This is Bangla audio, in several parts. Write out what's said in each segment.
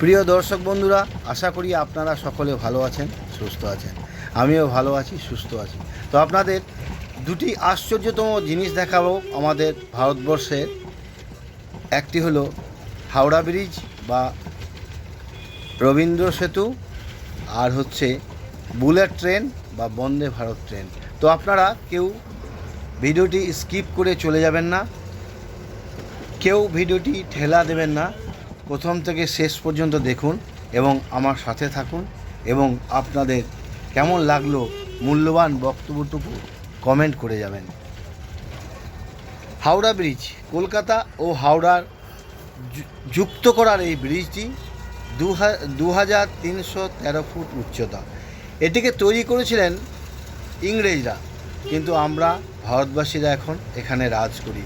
প্রিয় দর্শক বন্ধুরা, আশা করি আপনারা সকলে ভালো আছেন, সুস্থ আছেন। আমিও ভালো আছি, সুস্থ আছি। তো আপনাদের দুটি আশ্চর্যতম জিনিস দেখাবো আমাদের ভারতবর্ষের। একটি হলো হাওড়া ব্রিজ বা রবীন্দ্র সেতু, আর হচ্ছে বুলেট ট্রেন বা বন্দে ভারত ট্রেন। তো আপনারা কেউ ভিডিওটি স্কিপ করে চলে যাবেন না, কেউ ভিডিওটি ঠেলা দেবেন না। প্রথম থেকে শেষ পর্যন্ত দেখুন এবং আমার সাথে থাকুন এবং আপনাদের কেমন লাগল মূল্যবান বক্তব্যটুকু কমেন্ট করে যাবেন। হাওড়া ব্রিজ কলকাতা ও হাওড়ার যুক্ত করার এই ব্রিজটি দু হাজার তিনশো তেরো ফুট উচ্চতা। এটিকে তৈরি করেছিলেন ইংরেজরা, কিন্তু আমরা ভারতবাসীরা এখন এখানে রাজ করি।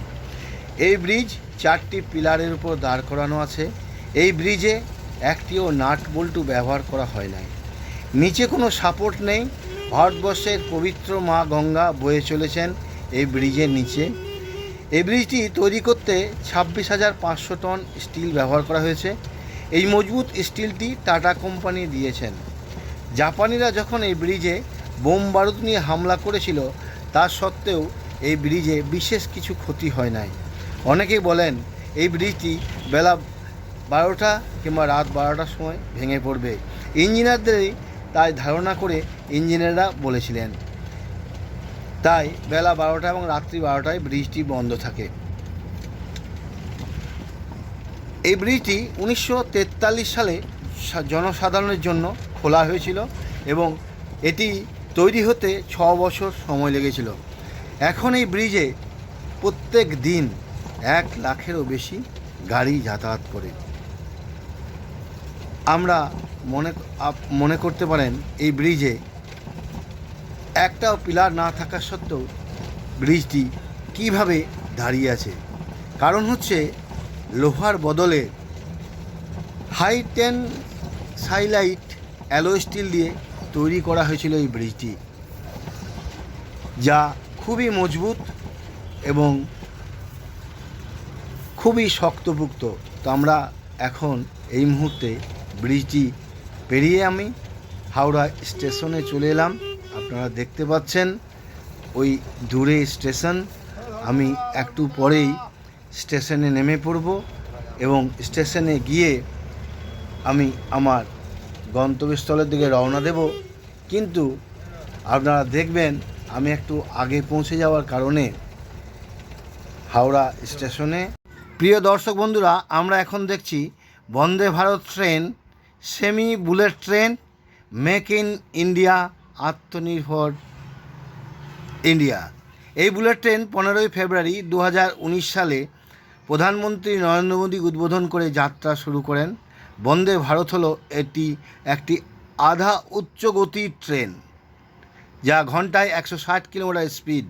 এই ব্রিজ চারটি পিলারের উপর দাঁড় করানো আছে। এই ব্রিজে একটিও নাট বল্টু ব্যবহার করা হয় নাই। নিচে কোনো সাপোর্ট নেই। ভারতবর্ষের পবিত্র মা গঙ্গা বয়ে চলেছেন এই ব্রিজের নিচে। এই ব্রিজটি তৈরি করতে ছাব্বিশ হাজার পাঁচশো টন স্টিল ব্যবহার করা হয়েছে। এই মজবুত স্টিলটি টাটা কোম্পানি দিয়েছেন। জাপানিরা যখন এই ব্রিজে বোম বারুদ নিয়ে হামলা করেছিল, তা সত্ত্বেও এই ব্রিজে বিশেষ কিছু ক্ষতি হয় নাই। অনেকেই বলেন, এই ব্রিজটি বেলা বারোটা কিংবা রাত বারোটার সময় ভেঙে পড়বে। ইঞ্জিনিয়ারদেরই তাই ধারণা করে ইঞ্জিনিয়াররা বলেছিলেন। তাই বেলা বারোটা এবং রাত্রি বারোটায় ব্রিজটি বন্ধ থাকে। এই ব্রিজটি উনিশশো তেতাল্লিশ সালে জনসাধারণের জন্য খোলা হয়েছিল এবং এটি তৈরি হতে ছ বছর সময় লেগেছিল। এখন এই ব্রিজে প্রত্যেক দিন এক লাখেরও বেশি গাড়ি যাতায়াত করে। আমরা মনে মনে করতে পারেন এই ব্রিজে একটাও পিলার না থাকা সত্ত্বেও ব্রিজটি কীভাবে দাঁড়িয়ে আছে? কারণ হচ্ছে লোহার বদলে high tensile alloy steel দিয়ে তৈরি করা হয়েছিল এই ব্রিজটি, যা খুবই মজবুত এবং খুবই শক্তপুক্ত। তো আমরা এখন এই মুহূর্তে ব্রিজটি পেরিয়ে আমি হাওড়া স্টেশনে চলে এলাম। আপনারা দেখতে পাচ্ছেন, ওই দূরে স্টেশন। আমি একটু পরেই স্টেশনে নেমে পড়ব এবং স্টেশনে গিয়ে আমি আমার গন্তব্যস্থলের দিকে রওনা দেব। কিন্তু আপনারা দেখবেন, আমি একটু আগে পৌঁছে যাওয়ার কারণে হাওড়া স্টেশনে। প্রিয় দর্শক বন্ধুরা, আমরা এখন দেখছি Vande Bharat train semi bullet train, make in India, আত্মনির্ভর ইন্ডিয়া। এই বুলেট ট্রেন পনেরোই ফেব্রুয়ারি দু হাজার উনিশ সালে প্রধানমন্ত্রী নরেন্দ্র মোদী উদ্বোধন করে যাত্রা শুরু করেন। বন্দে ভারত হলো এটি একটি আধা উচ্চ গতির ট্রেন, যা ঘন্টায় একশো ষাট কিলোমিটার স্পিড।